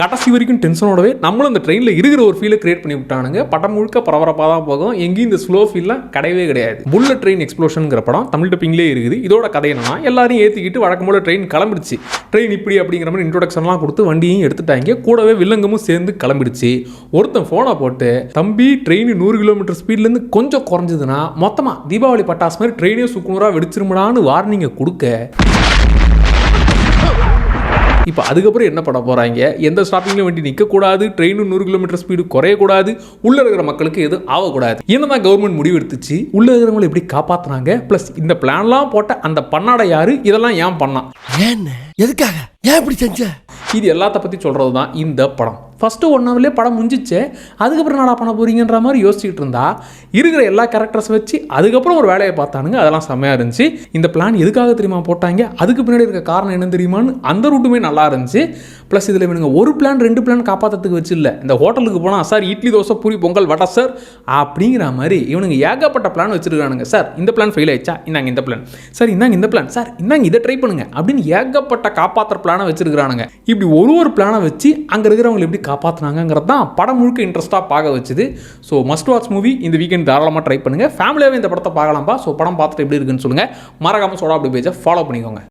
கடைசி வரைக்கும் டென்ஷனோடவே நம்மளும் அந்த ட்ரெயினில் இருக்கிற ஒரு ஃபீலை கிரியேட் பண்ணி விட்டானுங்க. படம் முழுக்க பரபரப்பாக தான் போகும். எங்கேயும் இந்த ஸ்லோ ஃபீல்லாம் கிடையவே கிடையாது. புல்லட் ட்ரெயின் எக்ஸ்ப்ளோஷனுங்கிற படம் தமிழ் டப்பிங்லேயே இருக்குது. இதோட கதை என்னன்னா எல்லாரையும் ஏற்றிக்கிட்டு வழக்கம் போல் ட்ரெயின் கிளம்பிடுச்சு. ட்ரெயின் இப்படி அப்படிங்கிற மாதிரி இன்ட்ரோடக்ஷன்லாம் கொடுத்து வண்டியும் எடுத்துட்டாங்க. கூடவே வில்லங்கமும் சேர்ந்து கிளம்பிடுச்சு. ஒருத்தன் ஃபோனை போட்டு தம்பி ட்ரெயின் நூறு கிலோமீட்டர் ஸ்பீட்லேருந்து கொஞ்சம் குறைஞ்சதுன்னா மொத்தமாக தீபாவளி பட்டாசு மாதிரி ட்ரெயினே சுக்குநூறாக வெடிச்சிருமுடான்னு வார்னிங்கை கொடுக்க இப்போ அதுக்கப்புறம் என்ன பண்ண போகிறாங்க எந்த ஸ்டாப்பிங்லையும் வண்டி நிற்கக்கூடாது ட்ரெயினும் நூறு கிலோமீட்டர் ஸ்பீடு குறையக்கூடாது உள்ளே இருக்கிற மக்களுக்கு எதுவும் ஆகக்கூடாது. என்னதான் கவர்மெண்ட் முடிவு எடுத்துச்சு உள்ளே இருக்கிறவங்களை எப்படி காப்பாற்றுனாங்க ப்ளஸ் இந்த பிளான்லாம் போட்ட அந்த பண்ணாடை யாரு? இதெல்லாம் ஏன் பண்ணான் ஏன்னு? எதுக்காக? ஏன் இப்படி செஞ்ச? இது எல்லாத்த பற்றி சொல்கிறது தான் இந்த படம். ஃபஸ்ட்டு ஒன் ஹவர்லேயே படம் முடிஞ்சிச்சு. அதுக்கப்புறம் என்னடா பண்ண போகிறீங்கன்ற மாதிரி யோசிச்சுட்டு இருந்தா இருக்கிற எல்லா கேரக்டர்ஸ் வச்சு அதுக்கப்புறம் ஒரு வேலையை பார்த்தானுங்க. அதெல்லாம் செம்மையாக இருந்துச்சு. இந்த பிளான் எதுக்காக தெரியுமா போட்டாங்க? அதுக்கு பின்னாடி இருக்க காரணம் என்ன தெரியுமான்னு அந்த ரூட்டுமே நல்லா இருந்துச்சு. ப்ளஸ் இதில் இவனுங்க ஒரு பிளான் ரெண்டு பிளான் காப்பாற்றுறதுக்கு வச்சு இல்லை. இந்த ஹோட்டலுக்கு போனால் சார் இட்லி தோசை பூரி பொங்கல் வடை சார். அப்படிங்கிற மாதிரி இவனுங்க ஏகப்பட்ட பிளான் வச்சுருக்கானுங்க. சார் இந்த பிளான் ஃபெயில் ஆயிடுச்சா? இந்தாங்க இந்த பிளான் சார் இந்தாங்க இந்த பிளான் சார் இந்தாங்க இதை ட்ரை பண்ணுங்க. அப்படின்னு ஏகப்பட்ட காப்பாற்றுற பிளானை வச்சிருக்கானுங்க இப்படி ஒரு ஒரு பிளானை வச்சு அங்கே இருக்கிறவங்களை எப்படி காப்பாற்றினாங்கிறது தான் படம் முழுக்க இன்ட்ரெஸ்ட்டாக பார்க்க வச்சுது. ஸோ மஸ்ட் வாட்ச் மூவி இந்த வீக்கெண்ட் தாராளமாக ட்ரை பண்ணுங்கள் ஃபேமிலியாகவே இந்த படத்தை பார்க்கலாம்ப்பா ஸோ படம் பார்த்துட்டு எப்படி இருக்குன்னு சொல்லுங்கள் மறக்காமல் சோடா அப்படி பேஜை ஃபாலோ பண்ணிக்கோங்க.